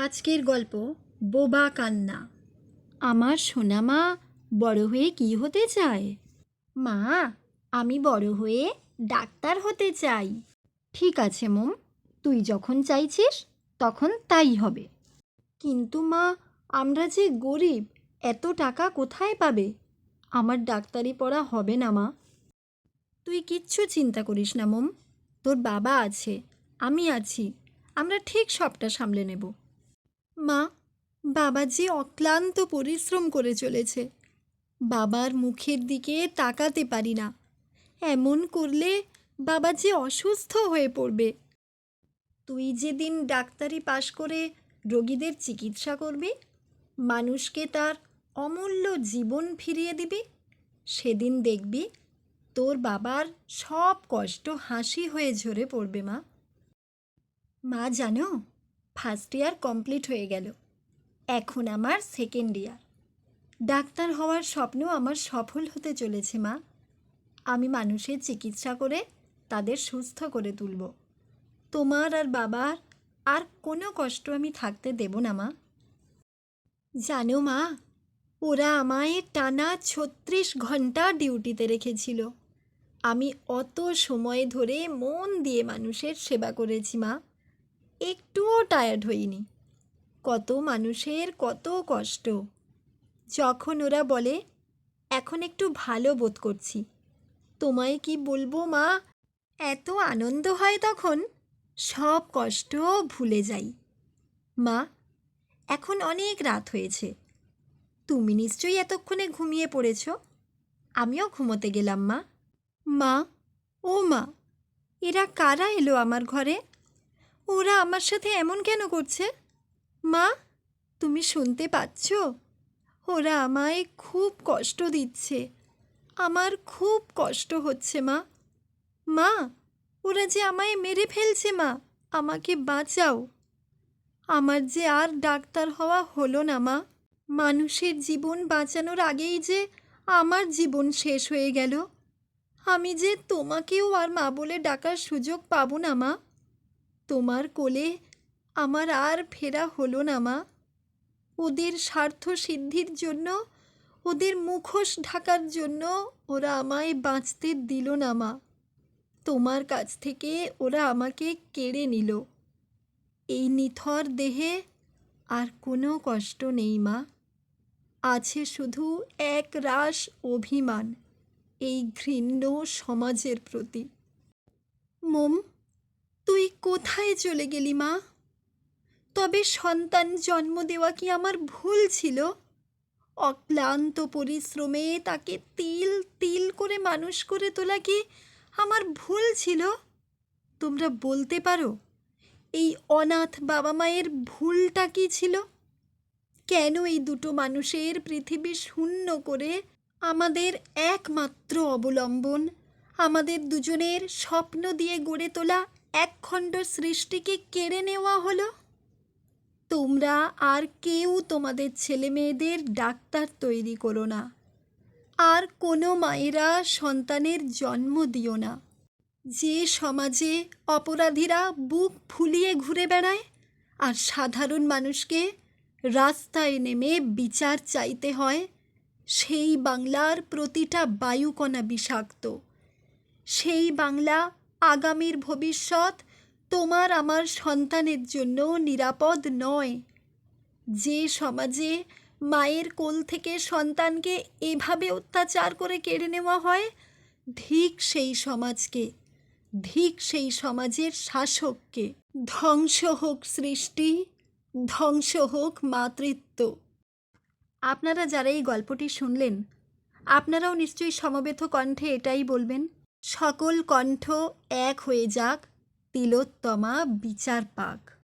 আজকের গল্প বোবা কান্না। আমার সোনা মা বড় হয়ে কি হতে চায়? মা আমি বড় হয়ে ডাক্তার হতে চাই। ঠিক আছে মোম তুই যখন চাইছিস তখন তাই হবে। কিন্তু মা আমরা যে গরিব এত টাকা কোথায় পাবে? আমার ডাক্তারি পড়া হবে না মা। তুই কিচ্ছু চিন্তা করিস না মোম তোর বাবা আছে আমি আছি আমরা ঠিক সবটা সামলে নেব। মা, বাবা যে অক্লান্ত পরিশ্রম করে চলেছে। বাবার মুখের দিকে তাকাতে পারি না। এমন করলে বাবা যে অসুস্থ হয়ে পড়বে। তুই যেদিন ডাক্তারি পাশ করে রোগীদের চিকিৎসা করবি, মানুষকে তার অমূল্য জীবন ফিরিয়ে দিবি, সেদিন দেখবি তোর বাবার সব কষ্ট হাসি হয়ে ঝরে পড়বে মা। মা জানো ফার্স্ট ইয়ার কমপ্লিট হয়ে গেল। এখন আমার সেকেন্ড ইয়ার ডাক্তার হওয়ার স্বপ্ন আমার সফল হতে চলেছে, মা। আমি মানুষের চিকিৎসা করে তাদের সুস্থ করে তুলব। তোমার আর বাবার আর কোনো কষ্ট আমি থাকতে দেব না, মা। জানো, মা, ওরা আমায় টানা ছত্রিশ ঘণ্টা ডিউটিতে রেখেছিল। আমি অত সময় ধরে মন দিয়ে মানুষের সেবা করেছি, মা। একটুও টায়ার্ড হইনি। কত মানুষের কত কষ্ট। যখন ওরা বলে, এখন একটু ভালো বোধ করছি। তোমায় কি বলব, মা? এত আনন্দ হয় তখন, সব কষ্ট ভুলে যাই। মা, এখন অনেক রাত হয়েছে। তুমি নিশ্চয়ই এতক্ষণে ঘুমিয়ে পড়েছ। আমিও ঘুমোতে গেলাম, মা। মা, ও মা, এরা কারা এলো আমার ঘরে? ওরা আমার সাথে এমন কেন করছে? মা, তুমি শুনতে পাচ্ছ? ওরা আমায় খুব কষ্ট দিচ্ছে। আমার খুব কষ্ট হচ্ছে, মা। মা, ওরা যে আমায় মেরে ফেলছে, মা, আমাকে বাঁচাও। আমার যে আর ডাক্তার হওয়া হলো না, মা। মানুষের জীবন বাঁচানোর আগেই যে আমার জীবন শেষ হয়ে গেল। আমি যে তোমাকেও আর মা বলে ডাকার সুযোগ পাবো না, মা। তোমার কোলে আমার আর ফেরা হলো না, মা। ওদের স্বার্থ সিদ্ধির জন্য, ওদের মুখোশ ঢাকার জন্য ওরা আমায় বাঁচতে দিল না, মা। তোমার কাছ থেকে ওরা আমাকে কেড়ে নিল। এই নিথর দেহে আর কোনো কষ্ট নেই, মা। আছে শুধু এক রাস অভিমান, এই ঘৃণ্য সমাজের প্রতি। মোম কোথায় চলে গেলি মা? তবে সন্তান জন্ম দেওয়া কি আমার ভুল ছিল? অক্লান্ত পরিশ্রমে তাকে তিল তিল করে মানুষ করে তোলা কি আমার ভুল ছিল? তোমরা বলতে পারো, এই অনাথ বাবা মায়ের ভুলটা কি ছিল? কেন এই দুটো মানুষের পৃথিবী শূন্য করে আমাদের একমাত্র অবলম্বন, আমাদের দুজনের স্বপ্ন দিয়ে গড়ে তোলা একখণ্ড সৃষ্টিকে কেড়ে নেওয়া হলো? তোমরা আর কেউ তোমাদের ছেলে মেয়েদের ডাক্তার তৈরি করো না। আর কোনো মায়েরা সন্তানের জন্ম দিও না। যে সমাজে অপরাধীরা বুক ফুলিয়ে ঘুরে বেড়ায়, আর সাধারণ মানুষকে রাস্তায় নেমে বিচার চাইতে হয়, সেই বাংলার প্রতিটা বায়ুকণা বিষাক্ত। সেই বাংলা আগামীর ভবিষ্যৎ তোমার আমার সন্তানের জন্য নিরাপদ নয়। যে সমাজে মায়ের কোল থেকে সন্তানকে এভাবে অত্যাচার করে কেড়ে নেওয়া হয় ধিক সেই সমাজকে ধিক সেই সমাজের শাসককে। ধ্বংস হোক সৃষ্টি, ধ্বংস হোক মাতৃত্ব। আপনারা যারা এই গল্পটি শুনলেন, আপনারাও নিশ্চয়ই সমবেত কণ্ঠে এটাই বলবেন। সকল কণ্ঠ এক হয়ে যাক তিলোত্তমা বিচার পাক